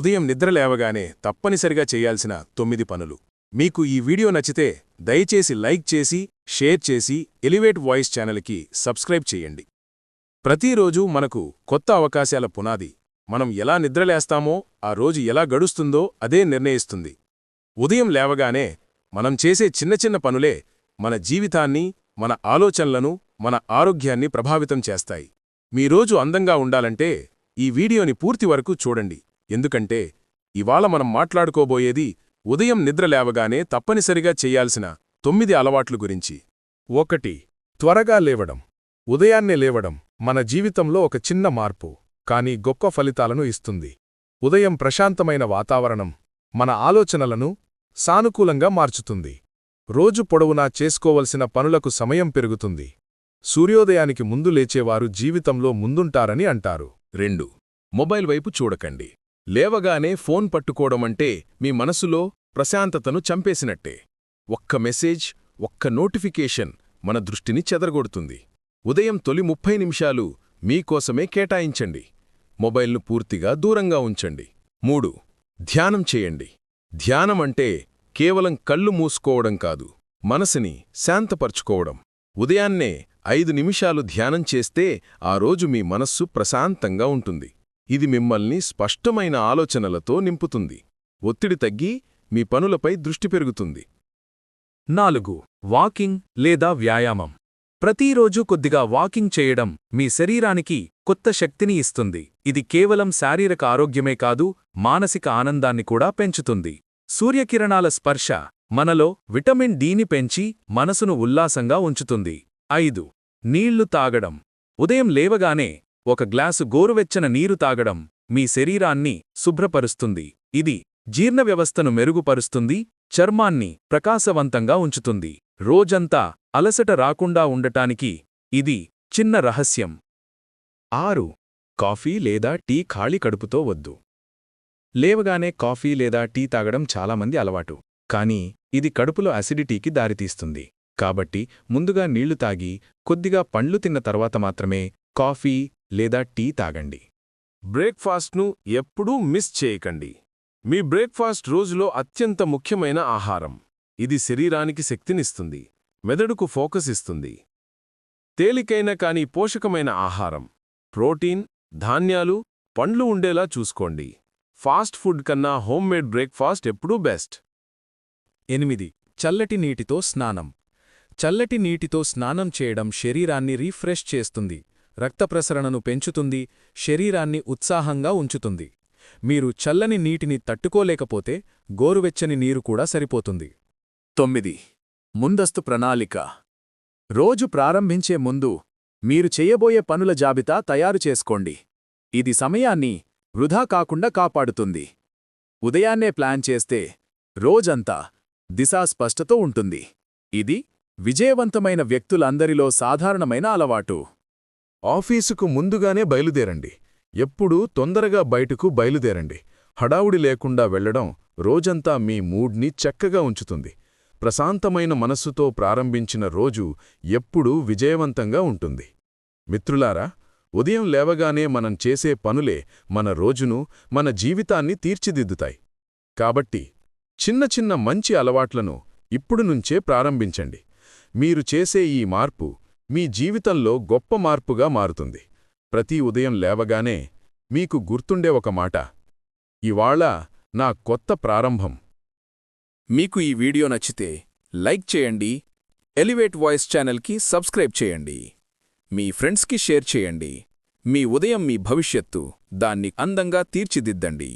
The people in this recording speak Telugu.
ఉదయం నిద్రలేవగానే తప్పనిసరిగా చేయాల్సిన తొమ్మిది పనులు. మీకు ఈ వీడియో నచ్చితే దయచేసి లైక్ చేసి షేర్ చేసి ఎలివేట్ వాయిస్ ఛానల్కి సబ్స్క్రైబ్ చేయండి. ప్రతిరోజూ మనకు కొత్త అవకాశాల పునాది. మనం ఎలా నిద్రలేస్తామో ఆ రోజు ఎలా గడుస్తుందో అదే నిర్ణయిస్తుంది. ఉదయం లేవగానే మనం చేసే చిన్న చిన్న పనులే మన జీవితాన్ని మన ఆలోచనలను మన ఆరోగ్యాన్ని ప్రభావితం చేస్తాయి. మీ రోజు అందంగా ఉండాలంటే ఈ వీడియోని పూర్తి వరకు చూడండి. ఎందుకంటే ఇవాళ మనం మాట్లాడుకోబోయేది ఉదయం నిద్ర లేవగానే తప్పనిసరిగా చెయ్యాల్సిన తొమ్మిది అలవాట్లు గురించి. ఒకటి త్వరగా లేవడం. ఉదయాన్నే లేవడం మన జీవితంలో ఒక చిన్న మార్పు కానీ గొప్ప ఫలితాలను ఇస్తుంది. ఉదయం ప్రశాంతమైన వాతావరణం మన ఆలోచనలను సానుకూలంగా మార్చుతుంది. రోజు పొడవునా చేసుకోవలసిన పనులకు సమయం పెరుగుతుంది. సూర్యోదయానికి ముందు లేచేవారు జీవితంలో ముందుంటారని అంటారు. రెండు మొబైల్ వైపు చూడకండి. లేవగానే ఫోన్ పట్టుకోవడమంటే మీ మనసులో ప్రశాంతతను చంపేసినట్టే. ఒక్క మెసేజ్ ఒక్క నోటిఫికేషన్ మన దృష్టిని చెదరగొడుతుంది. ఉదయం తొలి ముప్పై నిమిషాలు మీకోసమే కేటాయించండి. మొబైల్ను పూర్తిగా దూరంగా ఉంచండి. మూడు ధ్యానం చేయండి. ధ్యానమంటే కేవలం కళ్ళు మూసుకోవడం కాదు మనసుని శాంతపరుచుకోవడం. ఉదయాన్నే ఐదు నిమిషాలు ధ్యానం చేస్తే ఆ రోజు మీ మనస్సు ప్రశాంతంగా ఉంటుంది. ఇది మిమ్మల్ని స్పష్టమైన ఆలోచనలతో నింపుతుంది. ఒత్తిడి తగ్గి మీ పనులపై దృష్టి పెరుగుతుంది. నాలుగు. వాకింగ్ లేదా వ్యాయామం. ప్రతిరోజూ కొద్దిగా వాకింగ్ చేయడం మీ శరీరానికి కొత్త శక్తిని ఇస్తుంది. ఇది కేవలం శారీరక ఆరోగ్యమే కాదు మానసిక ఆనందాన్ని కూడా పెంచుతుంది. సూర్యకిరణాల స్పర్శ మనలో విటమిన్ డీని పెంచి మనసును ఉల్లాసంగా ఉంచుతుంది. ఐదు. నీళ్ళు తాగడం. ఉదయం లేవగానే ఒక గ్లాసు గోరువెచ్చన నీరు తాగడం మీ శరీరాన్ని శుభ్రపరుస్తుంది. ఇది జీర్ణ వ్యవస్థను మెరుగుపరుస్తుంది చర్మాన్ని ప్రకాశవంతంగా ఉంచుతుంది. రోజంతా అలసట రాకుండా ఉండటానికి ఇది చిన్న రహస్యం. ఆరు. కాఫీ లేదా టీ ఖాళీ కడుపుతో వద్దు. లేవగానే కాఫీ లేదా టీ తాగడం చాలామంది అలవాటు. కానీ ఇది కడుపులో అసిడిటీకి దారితీస్తుంది. కాబట్టి ముందుగా నీళ్ళు తాగి కొద్దిగా పండ్లు తిన్న తర్వాత మాత్రమే కాఫీ లేదా టీ తాగండి. బ్రేక్ఫాస్ట్ను ఎప్పుడూ మిస్ చేయకండి. మీ బ్రేక్ఫాస్ట్ రోజులో అత్యంత ముఖ్యమైన ఆహారం. ఇది శరీరానికి శక్తినిస్తుంది మెదడుకు ఫోకస్ ఇస్తుంది. తేలికైన కానీ పోషకమైన ఆహారం. ప్రోటీన్ ధాన్యాలు పండ్లు ఉండేలా చూసుకోండి. ఫాస్ట్ ఫుడ్ కన్నా హోమ్మేడ్ బ్రేక్ఫాస్ట్ ఎప్పుడూ బెస్ట్. ఎనిమిది. చల్లటి నీటితో స్నానం. చల్లటి నీటితో స్నానం చేయడం శరీరాన్ని రీఫ్రెష్ చేస్తుంది. రక్త ప్రసరణను పెంచుతుంది శరీరాన్ని ఉత్సాహంగా ఉంచుతుంది. మీరు చల్లని నీటిని తట్టుకోలేకపోతే గోరువెచ్చని నీరు కూడా సరిపోతుంది. తొమ్మిది. ముందస్తు ప్రణాళిక. రోజు ప్రారంభించే ముందు మీరు చేయబోయే పనుల జాబితా తయారు చేసుకోండి. ఇది సమయాన్ని వృధా కాకుండా కాపాడుతుంది. ఉదయాన్నే ప్లాన్ చేస్తే రోజంతా దిశా స్పష్టతో ఉంటుంది. ఇది విజయవంతమైన వ్యక్తులందరిలో సాధారణమైన అలవాటు. ఆఫీసుకు ముందుగానే బయలుదేరండి. ఎప్పుడూ తొందరగా బయటకు బయలుదేరండి. హడావుడి లేకుండా వెళ్ళడం రోజంతా మీ మూడ్ని చక్కగా ఉంచుతుంది. ప్రశాంతమైన మనస్సుతో ప్రారంభించిన రోజు ఎప్పుడూ విజయవంతంగా ఉంటుంది. మిత్రులారా ఉదయం లేవగానే మనం చేసే పనులే మన రోజును మన జీవితాన్ని తీర్చిదిద్దుతాయి. కాబట్టి చిన్న చిన్న మంచి అలవాట్లను ఇప్పుడు నుంచే ప్రారంభించండి. మీరు చేసే ఈ మార్పు మీ జీవితంలో గొప్ప మార్పుగా మారుతుంది. ప్రతి ఉదయం లేవగానే మీకు గుర్తుండే ఒక మాట. ఇవాళ నా కొత్త ప్రారంభం. మీకు ఈ వీడియో నచ్చితే లైక్ చేయండి ఎలివేట్ వాయిస్ ఛానల్కి సబ్స్క్రైబ్ చేయండి మీ ఫ్రెండ్స్కి షేర్ చేయండి మీ ఉదయం మీ భవిష్యత్తు దాన్ని అందంగా తీర్చిదిద్దండి.